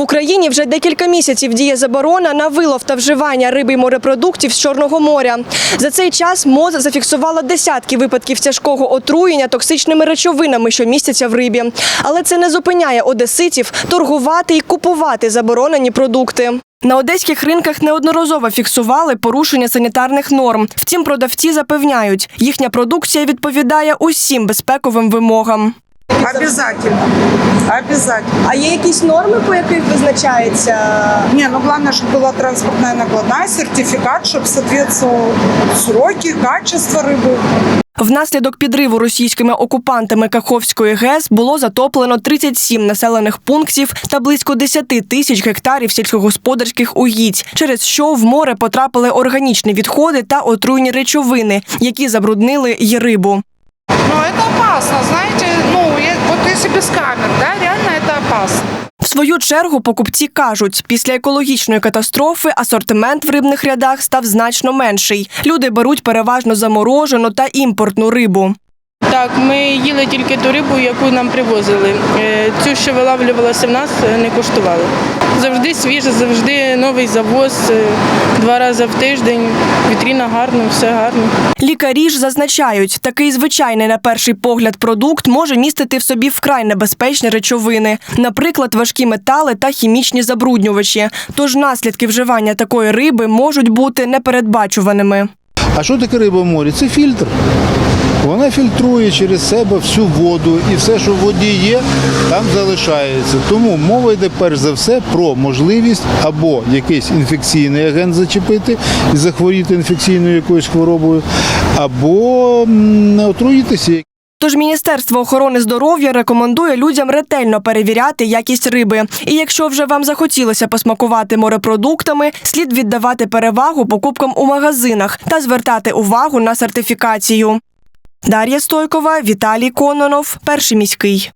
В Україні вже декілька місяців діє заборона на вилов та вживання риби й морепродуктів з Чорного моря. За цей час МОЗ зафіксувала десятки випадків тяжкого отруєння токсичними речовинами, що містяться в рибі. Але це не зупиняє одеситів торгувати і купувати заборонені продукти. На одеських ринках неодноразово фіксували порушення санітарних норм. Втім, продавці запевняють, їхня продукція відповідає усім безпековим вимогам. Обязательно. Обязательно. А є якісь норми, по яких визначається Не, ну главное, чтобы была транспортная накладная, сертификат, чтобы соответствовал сроки, качество рыбы. Внаслідок підриву російськими окупантами Каховської ГЕС було затоплено 37 населених пунктів та близько 10 тисяч гектарів сільськогосподарських угідь, через що в море потрапили органічні відходи та отруйні речовини, які забруднили й рибу. Но это свою чергу покупці кажуть, після екологічної катастрофи асортимент в рибних рядах став значно менший. Люди беруть переважно заморожену та імпортну рибу. Так, ми їли тільки ту рибу, яку нам привозили. Е, Цю, що вилавлювалася в нас, е, не куштували. Завжди свіже, завжди новий завоз, е, два рази в тиждень. Вітріна гарна, все гарно. Лікарі ж зазначають, такий звичайний на перший погляд продукт може містити в собі вкрай небезпечні речовини, наприклад, важкі метали та хімічні забруднювачі. Тож наслідки вживання такої риби можуть бути непередбачуваними. А що таке риба в морі? Це фільтр. Вона фільтрує через себе всю воду і все, що в воді є, там залишається. Тому мова йде перш за все про можливість або якийсь інфекційний агент зачепити і захворіти інфекційною якоюсь хворобою, або м, отруїтися. Тож Міністерство охорони здоров'я рекомендує людям ретельно перевіряти якість риби. І якщо вже вам захотілося посмакувати морепродуктами, слід віддавати перевагу покупкам у магазинах та звертати увагу на сертифікацію. Дар'я Стойкова, Віталій Кононов, перший міський.